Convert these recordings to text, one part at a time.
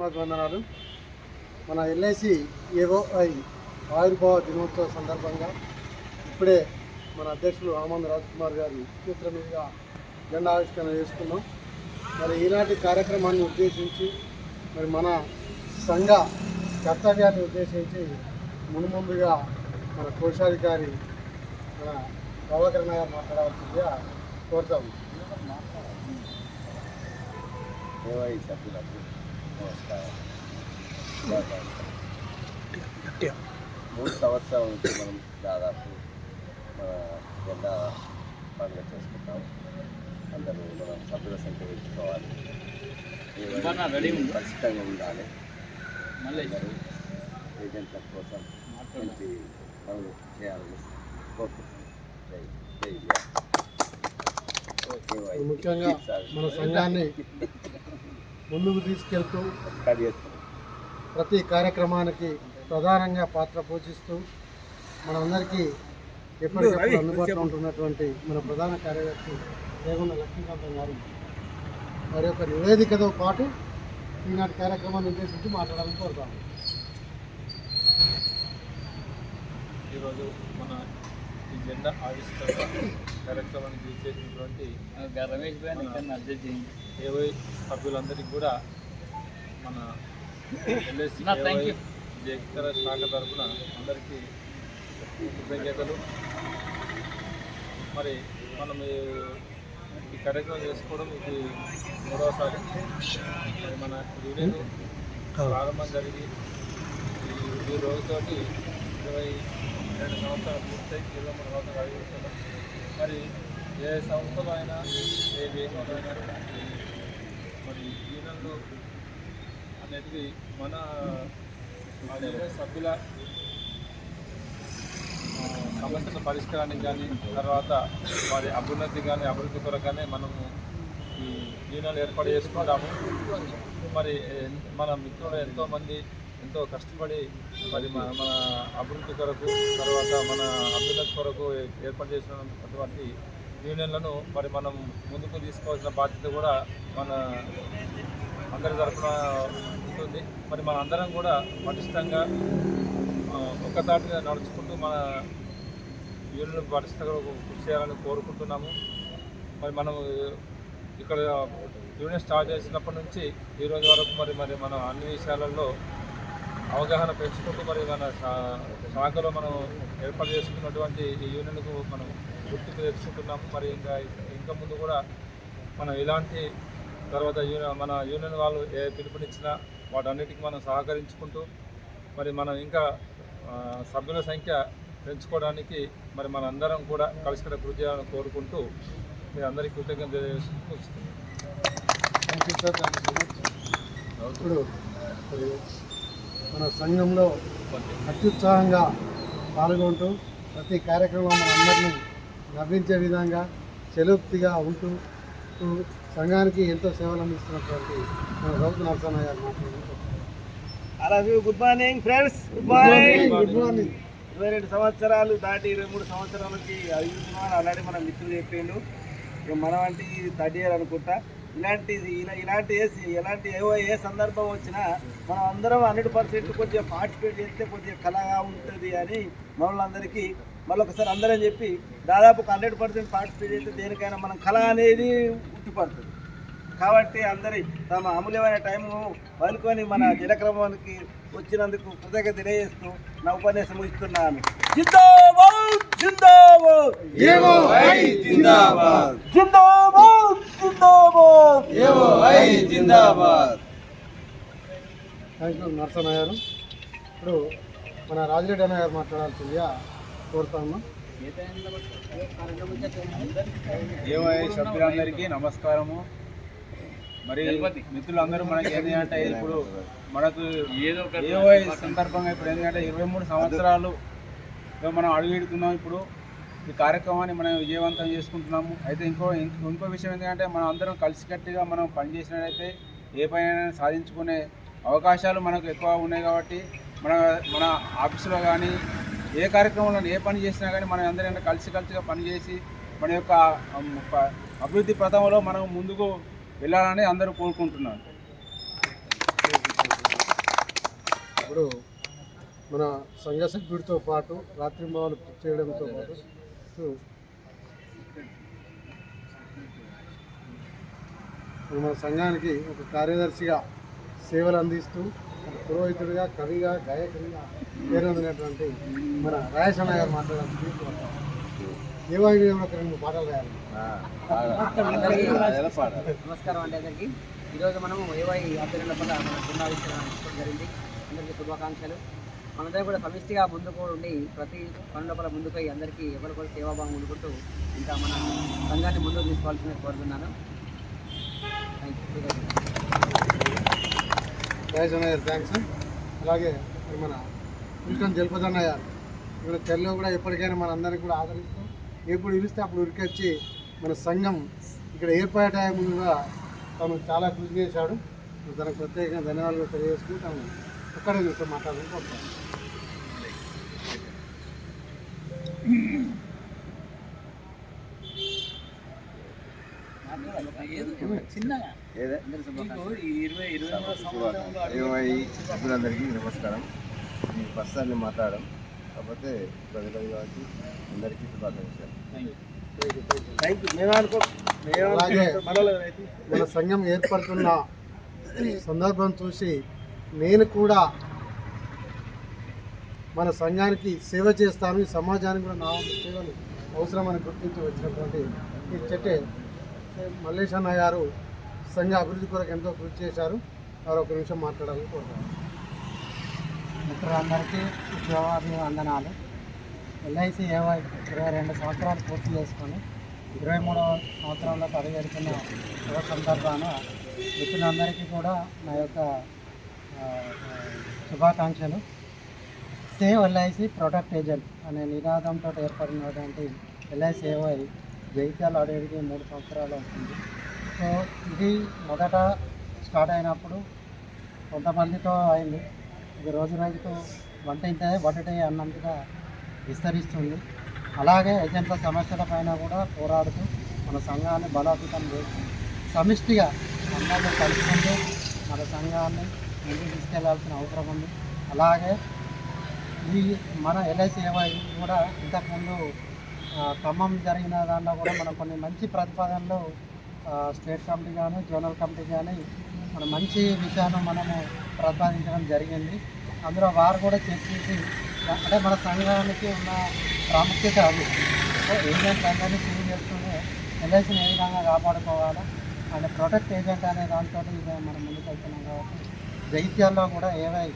మాకు వందనాలు మన ఎల్ఐసి ఏఓఐ ఆవిర్భావ దినోత్సవ సందర్భంగా ఇప్పుడే మన అధ్యక్షులు ఆమంద్ రాజ్ కుమార్ గారి చిత్ర మీదుగా జెండా ఆవిష్కరణ చేసుకున్నాం. మరి ఈనాటి కార్యక్రమాన్ని ఉద్దేశించి మరి మన సంఘ కర్తవ్యాన్ని ఉద్దేశించి మునుముందుగా మన కోశాధికారి మన ప్రభాకరణ గారు మాట్లాడవలసిందిగా కోరుతాము ఏవై సభ్యులకు నమస్కారం మూడు సంవత్సరాల నుంచి మనం దాదాపు మన జెండా పండుగ చేసుకుంటాం. అందరూ మన సభ్యుల సంఖ్య పెంచుకోవాలి. ఖచ్చితంగా ఉండాలి. అందరూ ఏజెంట్ల కోసం మంచి పనులు చేయాలని కోరుకుంటున్నాం. ముఖ్యంగా మన సంఘాన్ని ముందుకు తీసుకెళ్తూ ప్రతి కార్యక్రమానికి ప్రధానంగా పాత్ర పోషిస్తూ మనందరికీ ఎప్పటికప్పుడు అందుబాటులో ఉంటున్నటువంటి మన ప్రధాన కార్యదర్శి రేగుండ లక్ష్మీకాంతం గారు వారి యొక్క నివేదికతో పాటు ఈనాటి కార్యక్రమాన్ని ఉద్దేశించి మాట్లాడాలని కోరుతాము. ఈరోజు మన ఈ జెండా ఆవిష్కరణ అడ్జస్ట్ చేయండి. ఏవై సభ్యులందరికీ కూడా మన ఎల్ఎస్సి నా శాఖ తరఫున అందరికీ కృతజ్ఞతలు. మరి మనం ఈ- కార్యక్రమం చేసుకోవడం ఇది మూడవసారి. మన యూనియన్ ప్రారంభం జరిగి ఈ రోజుతో రోజుతోటి ఇరవై రెండు సంవత్సరాలు పూర్తయి ఇరవై మూడు సంవత్సరాలు అడుగుతున్నాం మరి ఏ సంస్థలో అయినా ఏ దేశంలో అయినా మరి యూనియన్లు అనేది మన సభ్యుల సమస్యల పరిష్కారానికి కానీ తర్వాత వారి అభ్యున్నతి కానీ అభివృద్ధి కొరకనే మనము ఈ యూనియన్లు ఏర్పాటు చేసుకుంటాము. మరి మన మిత్రులు ఎంతోమంది ఎంతో కష్టపడి మరి మన మన అభివృద్ధి కొరకు తర్వాత మన అభ్యున్నతి కొరకు ఏర్పాటు చేసినటువంటి యూనియన్లను మరి మనం ముందుకు తీసుకోవాల్సిన బాధ్యత కూడా మన అందరి తరఫున జరుగుతుంది. మరి మన అందరం కూడా పటిష్టంగా ఆ, ఒక్కతాటిగా నడుచుకుంటూ మన యూనియన్ పటిష్టంగా కృషి చేయాలని కోరుకుంటున్నాము. మరి మనం ఇక్కడ యూనియన్ స్టార్ట్ చేసినప్పటి నుంచి ఈ రోజు వరకు మరి మరి మనం అన్ని విషయాలలో అవగాహన పెంచుకుంటూ మరి మన శా- శాఖలో మనం ఏర్పాటు చేసుకున్నటువంటి ఈ యూనియన్కు మనం గుర్తింపు తెచ్చుకుంటున్నాము. మరి ఇంకా ఇంకా ముందు కూడా మనం ఇలాంటి తర్వాత యూనియన్ మన యూనియన్ వాళ్ళు ఏ పిలుపునిచ్చినా వాటన్నిటికీ మనం సహకరించుకుంటూ మరి మనం ఇంకా సభ్యుల సంఖ్య పెంచుకోవడానికి మరి మన అందరం కూడా కలిసి కృషి చేయాలని కోరుకుంటూ మీ అందరికీ కృతజ్ఞత ఇప్పుడు మన సంఘంలో అత్యుత్సాహంగా పాల్గొంటూ ప్రతి కార్యక్రమం మనందరినీ నవ్వించే విధంగా చెలుప్తిగా ఉంటూ సంఘానికి ఎంతో సేవలు అందిస్తున్నటువంటి మన రౌతు నరసన్న గారు మాట్లాడుతూ అలాగే good morning friends good good morning morning. ఇరవై రెండు సంవత్సరాలు దాటి ఇరవై మూడు సంవత్సరాలకి అడుగుతున్నామని ఆల్రెడీ మన మిత్రులు చెప్పిండు. ఇక మనం అంటే ఇది థర్డ్ ఇయర్ అనుకుంటా. ఇలాంటిది ఇలా ఇలాంటి ఏ ఎలాంటి ఏవో ఏ సందర్భం వచ్చినా మనం అందరం హండ్రెడ్ పర్సెంట్ కొద్దిగా పార్టిసిపేట్ చేస్తే కొద్దిగా కళగా ఉంటుంది అని మనలందరికీ మళ్ళొకసారి అందరం చెప్పి దాదాపు ఒక హండ్రెడ్ పర్సెంట్ పార్టిసిపేట్ చేస్తే దేనికైనా మనం కళ అనేది ఉట్టిపడుతుంది. కాబట్టి అందరి తమ అమూల్యమైన టైము వదులుకొని మన జనక్రమానికి వచ్చినందుకు కృతజ్ఞత తెలియజేస్తూ నా ఉపన్యాసం ముగిస్తున్నాను. జిందాబాద్! జిందాబాద్! జిందాబాద్! జిందాబాద్! జిందాబాద్! AY Zindabad! Thank you Narasanna garu. ఇప్పుడు మన రాజిరెడ్డి అన్న గారు మాట్లాడాల్సిందిగా కోరుతాము? ఏవై సభ్యులందరికీ నమస్కారము. మరి మిత్రులందరూ మనకి ఏంటి అంటే ఇప్పుడు మనకు ఏదో ఏవై సందర్భంగా ఇప్పుడు ఏంటంటే ఇరవై మూడు సంవత్సరాలు మనం అడుగుతున్నాం ఇప్పుడు. ఈ కార్యక్రమాన్ని మనం విజయవంతం చేసుకుంటున్నాము. అయితే ఇంకో ఇంకో ఇంకో విషయం ఏంటంటే మనం అందరం కలిసికట్టుగా మనం పనిచేసినట్లయితే ఏ పనైనా సాధించుకునే అవకాశాలు మనకు ఎక్కువ ఉన్నాయి కాబట్టి మన మన ఆఫీసులో కానీ ఏ కార్యక్రమంలో ఏ పని చేసినా కానీ మనం అందరం కలిసిగా పనిచేసి మన యొక్క అభివృద్ధి పథంలో మనం ముందుకు వెళ్ళాలని అందరూ కోరుకుంటున్నారు. ఇప్పుడు మన సంఘ సభ్యుడితో పాటు రాత్రి చేయడంతో పాటు మన సంఘానికి ఒక కార్యదర్శిగా సేవలు అందిస్తూ పురోహితుడిగా కవిగా గాయకుడిగా పేరొందినటువంటి మన రాయసన్న గారు మాట్లాడాలి ఏ వాయిద్యం ఒక రెండు పాటలు రాయాలి. నమస్కారం అండి అందరికీ. ఈరోజు మనము ఏవై ఆధ్వర్యంలో కూడా మన తీసుకోవడం జరిగింది. అందరికీ శుభాకాంక్షలు. మనందరం కూడా సమిష్టిగా ముందుకు ఉండి ప్రతి పని లోపల ముందుకు అందరికీ ఎవరు కూడా సేవాభావం ఉండుకుంటూ ఇంకా మన సంఘాన్ని ముందుకు తీసుకోవాల్సింది కోరుతున్నాను. థ్యాంక్ యూ థ్యాంక్స్ అలాగే మన ఇంకొంచెం జలపదన్నయ్య ఇక్కడ తెల్లో కూడా ఎప్పటికైనా మన అందరికీ కూడా ఆదరిస్తూ. ఎప్పుడు పిలిస్తే అప్పుడు ఉరికొచ్చి మన సంఘం ఇక్కడ ఏర్పాటు ముందుగా తను చాలా కృషి చేశాడు. తనకు ప్రత్యేకంగా ధన్యవాదాలు తెలియజేసుకుని తను ఒక్కడే చూస్తే మాట్లాడుకుంటూ చిన్నగా ఏదే? అందరి శుభాకాంక్షలు ఇరవై ఇరవై ఏవై సభ్యులందరికీ నమస్కారం. ఫస్ట్ సార్ నేను మాట్లాడడం. కాకపోతే పది కాబట్టి అందరికీ శుభాకాంక్షలు. మన సంఘం ఏర్పడుతున్న సందర్భం చూసి నేను కూడా మన సంఘానికి సేవ చేస్తాను. ఈ సమాజానికి కూడా నా సేవలు అవసరమని గుర్తించి వచ్చినటువంటి ఈ చెట్టే మల్లేష్ అన్న గారు సంఘ అభివృద్ధి కొరకు ఎంతో కృషి చేశారు. వారు ఒక నిమిషం మాట్లాడాలని కోరుతాను మిత్రులందరికీ ఉద్యోగాభివందనాలు ఎల్ఐసి ఏవై ఇరవై రెండు సంవత్సరాలు పూర్తి చేసుకొని ఇరవై మూడవ సంవత్సరంలో పరిగెడుతున్న శుభ సందర్భాన మిత్రులందరికీ కూడా నా యొక్క శుభాకాంక్షలు. సేవ్ ఎల్ఐసి ప్రొటెక్ట్ ఏజెంట్ అనే నినాదంతో ఏర్పడినటువంటి ఎల్ఐసి ఏవై జైత్యాలు అడవికి మూడు సంవత్సరాలు అవుతుంది. సో ఇది మొదట స్టార్ట్ అయినప్పుడు కొంతమందితో అయింది. ఇది రోజు రోజుకు వంట ఇంతే వంటటే అన్నంతగా విస్తరిస్తుంది. అలాగే ఏజెంట్ల సమస్యల పైన కూడా పోరాడుతూ మన సంఘాన్ని బలోపేతం చేస్తుంది సమిష్టిగా అందరినీ కలుసుకుంటూ మన సంఘాన్ని ముందుకు తీసుకెళ్ళాల్సిన అవసరం ఉంది. అలాగే ఈ మన ఎల్ఐసి ఏవై కూడా ఇంతకుముందు ఖమ్మం జరిగిన దాంట్లో కూడా మనం కొన్ని మంచి ప్రతిపాదనలు స్టేట్ కమిటీ కానీ జోనల్ కమిటీ కానీ మన మంచి విషయాన్ని మనము ప్రతిపాదించడం జరిగింది. అందులో వారు కూడా చర్చించి అంటే మన సంఘానికి ఉన్న ప్రాముఖ్యత అది. ఏజెంట్ అందరినీ సేవ్ చేస్తూనే ఎల్ఐసిని ఏ విధంగా కాపాడుకోవాలా అండ్ ప్రొటెక్ట్ ఏజెంట్ అనే దాంతో మనం ముందుకు వెళ్తున్నాం కాబట్టి జైత్యాల్లో కూడా ఏవై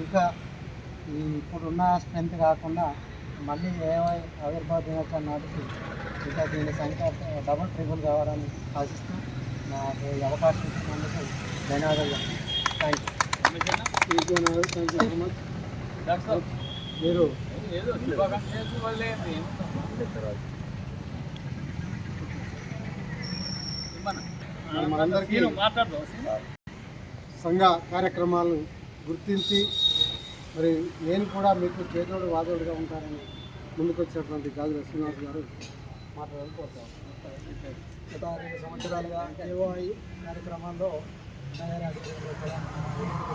ఇంకా ఈ ఇప్పుడున్న స్ట్రెంత్ కాకుండా మళ్ళీ ఏవై ఆవిర్భావ దినోత్సవం నాటికి ఇంకా దీని సంఖ్య డబుల్ ట్రిపుల్ కావాలని ఆశిస్తూ నాకు ఈ అవకాశం ఇచ్చినందుకు ధన్యవాదాలు. థ్యాంక్ యూ మీరు మనందరికీ సంఘ కార్యక్రమాలను గుర్తించి మరి నేను కూడా మీకు చేదోడు వాదోడుగా ఉంటానని ముందుకొచ్చినటువంటి గాజు శ్రీనివాస్ గారు మాట్లాడాలని కోరుతాను గత రెండు సంవత్సరాలుగా ఏఓఐ కార్యక్రమాల్లో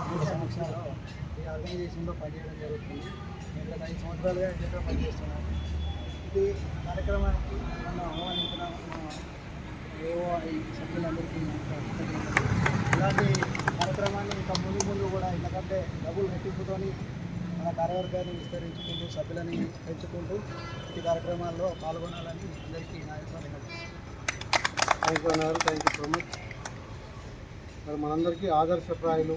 మూడు సంవత్సరాలు ఈ ఆర్గనైజేషన్లో పనిచేయడం జరుగుతుంది నేను గత ఐదు సంవత్సరాలుగా ఇంట్లో పనిచేస్తున్నాను ఇది కార్యక్రమానికి నన్ను ఆహ్వానించిన ఏవో ఏఓఐ సభ్యులందరికీ ఇలాంటి కార్యక్రమాన్ని ఇంకా ముందు ముందు కూడా ఎందుకంటే డబ్బులు రెట్టింపుతోని మన కార్యవర్గాన్ని విస్తరించుకుంటూ సభ్యులని పెంచుకుంటూ ఈ కార్యక్రమాల్లో పాల్గొనాలని అందరికీ నా యొక్క థ్యాంక్ యూ అన్నారు థ్యాంక్ యూ సో మచ్ మరి మనందరికీ ఆదర్శప్రాయులు.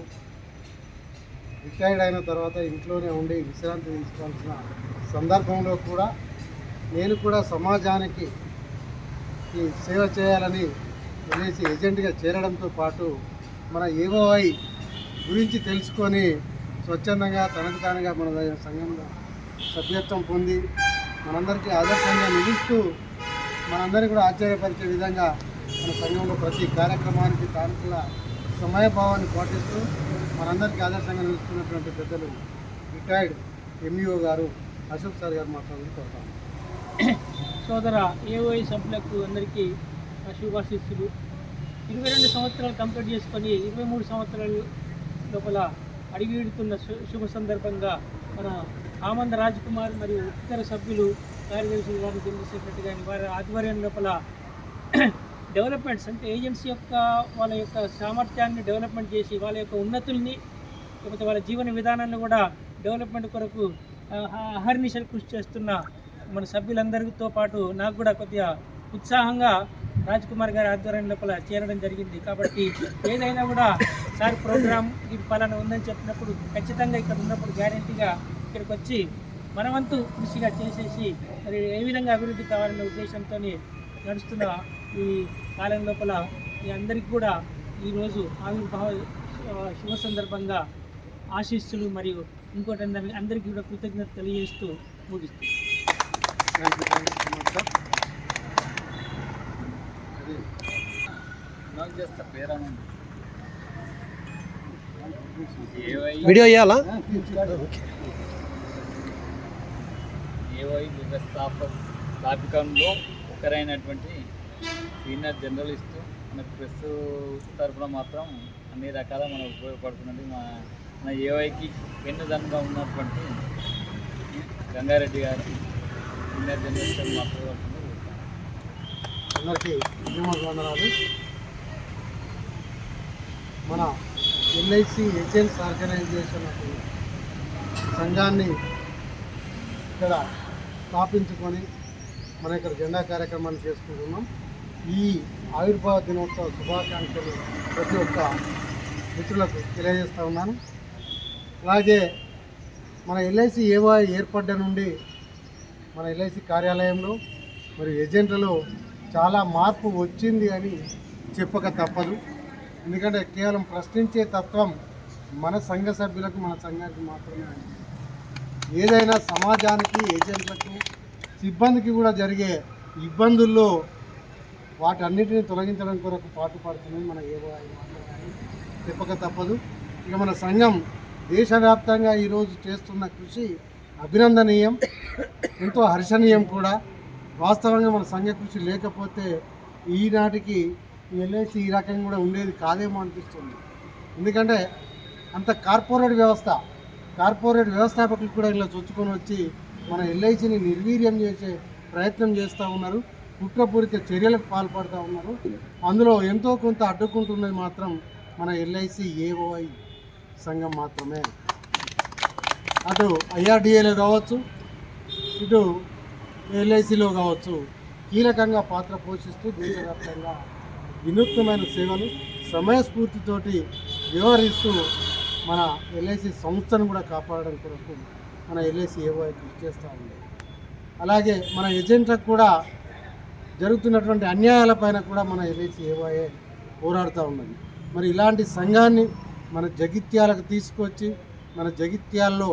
రిటైర్డ్ అయిన తర్వాత ఇంట్లోనే ఉండి విశ్రాంతి తీసుకోవాల్సిన సందర్భంలో కూడా నేను కూడా సమాజానికి ఈ సేవ చేయాలని తెలిసి ఏజెంట్గా చేరడంతో పాటు మన ఏఓఐ గురించి తెలుసుకొని స్వచ్ఛందంగా తనకు తానుగా మన సంఘంలో సభ్యత్వం పొంది మనందరికీ ఆదర్శంగా నిలుస్తూ మనందరినీ కూడా ఆశ్చర్యపరిచే విధంగా మన సంఘంలో ప్రతి కార్యక్రమానికి తానుకుల సమయభావాన్ని పాటిస్తూ మనందరికీ ఆదర్శంగా నిలుస్తున్నటువంటి పెద్దలు రిటైర్డ్ ఎంఈఓ గారు అశోక్ సార్ గారు మాట్లాడాలని కోరుతాను సోదర ఏఓఐ సభ్యులకు అందరికీ నా శుభాశిస్సులు. ఇరవై రెండు సంవత్సరాలు కంప్లీట్ చేసుకొని ఇరవై మూడు సంవత్సరాల లోపల అడిగిడుతున్న శుభ సందర్భంగా మన ఆమంద రాజ్ కుమార్ మరియు ఇతర సభ్యులు కార్యదర్శులు గారిని జనరల్ సెక్రటరీ గారిని వారి ఆధ్వర్యం లోపల డెవలప్మెంట్స్ అంటే ఏజెన్సీ యొక్క వాళ్ళ యొక్క సామర్థ్యాన్ని డెవలప్మెంట్ చేసి వాళ్ళ యొక్క ఉన్నతుల్ని లేకపోతే వాళ్ళ జీవన విధానాన్ని కూడా డెవలప్మెంట్ కొరకు అహర్నిశలు కృషి చేస్తున్న మన సభ్యులందరితో పాటు నాకు కూడా కొద్దిగా ఉత్సాహంగా రాజ్ కుమార్ గారి ఆధ్వర్యం లోపల చేరడం జరిగింది. కాబట్టి ఏదైనా కూడా సార్ ప్రోగ్రామ్ ఇది పలానా ఉందని చెప్పినప్పుడు ఖచ్చితంగా ఇక్కడ ఉన్నప్పుడు గ్యారంటీగా ఇక్కడికి వచ్చి మనవంతు కృషిగా చేసేసి మరి ఏ విధంగా అభివృద్ధి కావాలనే ఉద్దేశంతో నడుస్తున్న ఈ కాలం లోపల మీ అందరికీ కూడా ఈరోజు ఆవిర్భావ శుభ సందర్భంగా ఆశీస్సులు మరియు ఇంకోటి అందరి అందరికీ కూడా కృతజ్ఞత తెలియజేస్తూ ముగిస్తుంది వీడియో ఇవ్వాలా ఏవై వ్యవస్థాపక స్థాపికంలో ఒకరైనటువంటి సీనియర్ జర్నలిస్ట్ మన ప్రెస్ తరఫున మాత్రం అన్ని రకాల మనకు ఉపయోగపడుతున్నది మా మన ఏవైకి వెన్నుదన్నుగా ఉన్నటువంటి గంగారెడ్డి గారు సీనియర్ జర్నలిస్ట్ అని మాట్లాడుతుంది అందరికీ ఉద్యమ వందనాలు మన ఎల్ఐసి ఏజెంట్స్ ఆర్గనైజేషన్ సంఘాన్ని ఇక్కడ స్థాపించుకొని మన ఇక్కడ జెండా కార్యక్రమాన్ని చేసుకుంటున్నాం. ఈ ఆవిర్భావ దినోత్సవ శుభాకాంక్షలు ప్రతి ఒక్క మిత్రులకు తెలియజేస్తూ ఉన్నాను. అలాగే మన ఎల్ఐసి ఏవో ఏర్పడ్డ నుండి మన ఎల్ఐసి కార్యాలయంలో మరి ఏజెంట్లలో చాలా మార్పు వచ్చింది అని చెప్పక తప్పదు. ఎందుకంటే కేవలం ప్రశ్నించే తత్వం మన సంఘ సభ్యులకు మన సంఘానికి మాత్రమే ఏదైనా సమాజానికి ఏజెంట్లకు సిబ్బందికి కూడా జరిగే ఇబ్బందుల్లో వాటన్నిటిని తొలగించడం కొరకు పాటుపడుతుంది మన ఏవో చెప్పక తప్పదు. ఇక మన సంఘం దేశవ్యాప్తంగా ఈరోజు చేస్తున్న కృషి అభినందనీయం ఎంతో హర్షణీయం కూడా. వాస్తవంగా మన సంఘ కృషి లేకపోతే ఈనాటికి ఎల్ఐసి ఈ రకంగా కూడా ఉండేది కాదేమో అనిపిస్తుంది. ఎందుకంటే అంత కార్పొరేట్ వ్యవస్థ కార్పొరేట్ వ్యవస్థాపకులు కూడా ఇలా చొచ్చుకొని వచ్చి మన ఎల్ఐసిని నిర్వీర్యం చేసే ప్రయత్నం చేస్తూ ఉన్నారు. కుట్రపూరిత చర్యలకు పాల్పడుతూ ఉన్నారు. అందులో ఎంతో కొంత అడ్డుకుంటున్నది మాత్రం మన ఎల్ఐసి ఏఓఐ సంఘం మాత్రమే. అటు ఐఆర్డిఏలో కావచ్చు ఇటు ఎల్ఐసిలో కావచ్చు కీలకంగా పాత్ర పోషిస్తూ దేశవ్యాప్తంగా వినూత్నమైన సేవలు సమయస్ఫూర్తితోటి వ్యవహరిస్తూ మన ఎల్ఐసి సంస్థను కూడా కాపాడడం కొరకు మన ఎల్ఐసి ఏవో కృషి చేస్తూ ఉంది. అలాగే మన ఏజెంట్లకు కూడా జరుగుతున్నటువంటి అన్యాయాలపైన కూడా మన ఎల్ఐసి ఏవాయే పోరాడుతూ ఉన్నది. మరి ఇలాంటి సంఘాన్ని మన జగిత్యాలకు తీసుకొచ్చి మన జగిత్యాల్లో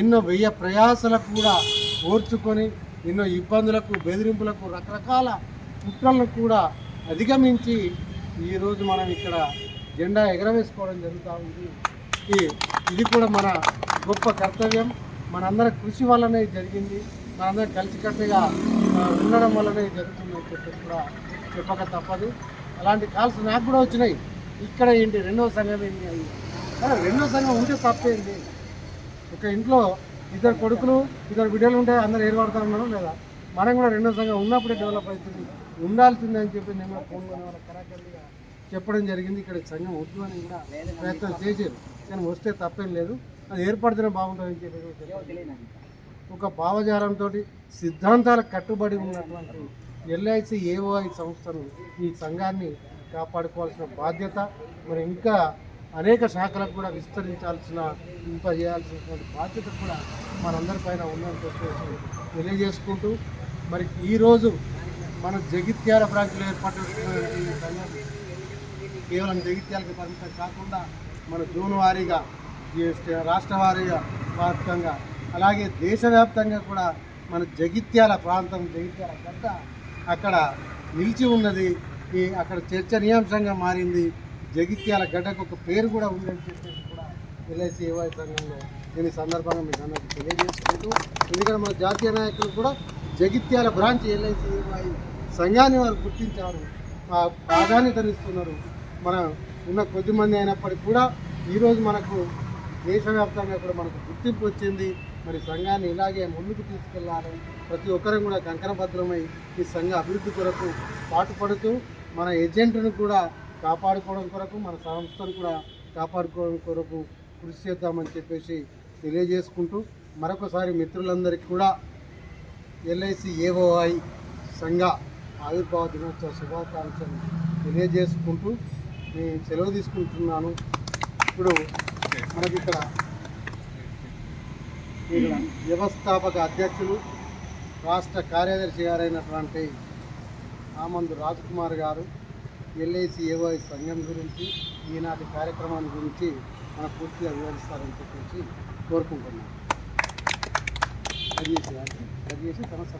ఎన్నో వెయ్య ప్రయాసలకు కూడా ఓర్చుకొని ఎన్నో ఇబ్బందులకు బెదిరింపులకు రకరకాల కుట్రలను కూడా అధిగమించి ఈరోజు మనం ఇక్కడ జెండా ఎగరవేసుకోవడం జరుగుతూ ఉంది. ఇది కూడా మన గొప్ప కర్తవ్యం. మనందరి కృషి వల్లనే జరిగింది. మనందరం కలిసికట్టుగా ఉండడం వల్లనే జరుగుతుందని చెప్పి కూడా చెప్పక తప్పదు. అలాంటి కాల్స్ నాకు కూడా వచ్చినాయి. ఇక్కడ ఏంటి రెండవ సంఘం ఏంటి అయ్యి రెండో సంఘం ఉంటే తప్పేంటి ఒక ఇంట్లో ఇద్దరు కొడుకులు ఇద్దరు బిడ్డలు ఉంటే అందరు ఏర్పడతా ఉన్నారు లేదా? మనం కూడా రెండో సంఘం ఉన్నప్పుడే డెవలప్ అవుతుంది ఉండాల్సిందే అని చెప్పి నేను కూడా ఫోన్లో చెప్పడం జరిగింది. ఇక్కడ సంఘం వద్దు అని కూడా ప్రయత్నం చేశారు. కానీ వస్తే తప్పేం లేదు. అది ఏర్పడితేనే బాగుంటుందని చెప్పి కూడా ఒక భావజాలంతో సిద్ధాంతాలకు కట్టుబడి ఉన్నటువంటి ఎల్ఐసి ఏఓఐ సంస్థను ఈ సంఘాన్ని కాపాడుకోవాల్సిన బాధ్యత మరి ఇంకా అనేక శాఖలకు కూడా విస్తరించాల్సిన ఇంపజేయాల్సినటువంటి బాధ్యత కూడా మనందరిపైన ఉందని చెప్పేసి తెలియజేసుకుంటూ మరి ఈరోజు మన జగిత్యాల బ్రాంచ్లో ఏర్పాటు కేవలం జగిత్యాలకు పరిమితం కాకుండా మన జూన్ వారీగా రాష్ట్ర వారీగా వ్యాప్తంగా అలాగే దేశవ్యాప్తంగా కూడా మన జగిత్యాల ప్రాంతం జగిత్యాల గడ్డ అక్కడ నిలిచి ఉన్నది. ఈ అక్కడ చర్చనీయాంశంగా మారింది. జగిత్యాల గడ్డకు ఒక పేరు కూడా ఉందని చెప్పేసి కూడా ఎల్ఐసి ఏవై సంఘంలో దీని సందర్భంగా మీకు అందరికీ తెలియజేసుకుంటూ ఎందుకంటే మన జాతీయ నాయకులు కూడా జగిత్యాల బ్రాంచ్ ఎల్ఐసి ఏవై సంఘాన్ని వారు గుర్తించారు. ప్రాధాన్యతనిస్తున్నారు మన ఉన్న కొద్ది మంది అయినప్పటికీ కూడా ఈరోజు మనకు దేశవ్యాప్తంగా కూడా మనకు గుర్తింపు వచ్చింది. మరి సంఘాన్ని ఇలాగే ముందుకు తీసుకెళ్ళాలని ప్రతి ఒక్కరం కూడా కంకణభద్రమై ఈ సంఘ అభివృద్ధి కొరకు పాటుపడుతూ మన ఏజెంట్ను కూడా కాపాడుకోవడం కొరకు మన సంస్థను కూడా కాపాడుకోవడం కొరకు కృషి చేద్దామని చెప్పేసి తెలియజేసుకుంటూ మరొకసారి మిత్రులందరికీ కూడా ఎల్ఐసి ఏఓఐ సంఘ ఆవిర్భావ దినోత్సవ శుభాకాంక్షలు తెలియజేసుకుంటూ నేను సెలవు తీసుకుంటున్నాను. ఇప్పుడు మనకి ఇక్కడ వ్యవస్థాపక అధ్యక్షులు రాష్ట్ర కార్యదర్శి గారైనటువంటి ఆమందు రాజ్కుమార్ గారు ఎల్ఐసి ఏవై సంఘం గురించి ఈనాటి కార్యక్రమాన్ని గురించి మన పూర్తిగా వివరిస్తారని చెప్పేసి కోరుకుంటున్నాను తన